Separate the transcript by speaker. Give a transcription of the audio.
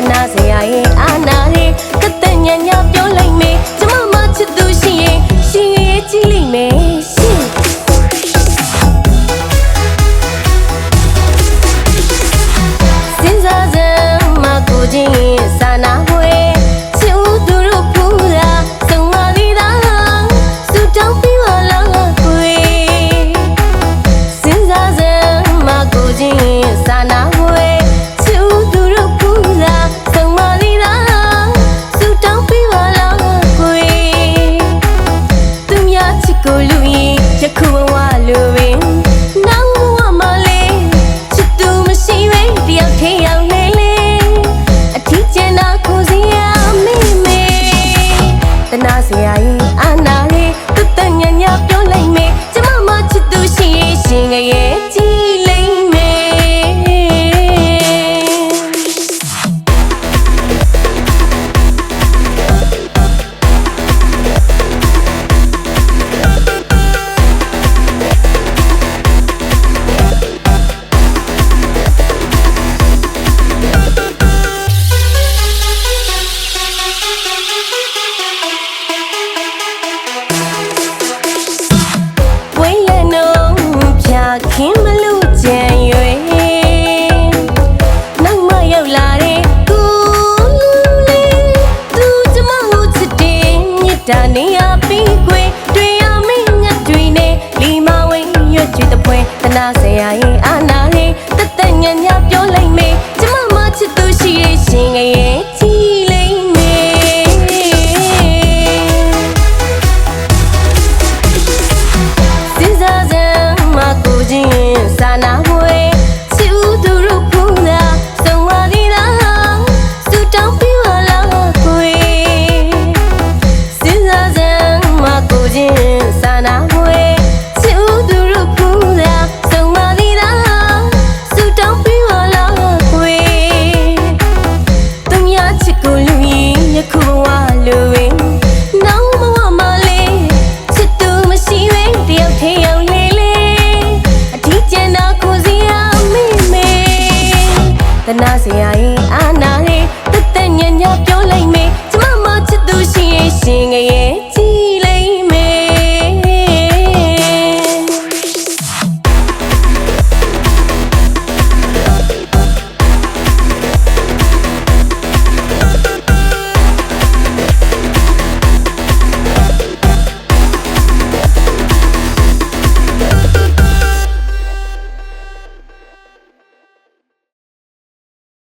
Speaker 1: nothing ကြည့်တဲ့ပွဲတနာစရာရင်အာနာရင်တသက်ငယ်များပြောလိုက်မေကျမမချစ်သူရှိရဲ့ရှင်ငယ် တနာစရာရင်အာနာရင်တသက်ညံ့ညပ်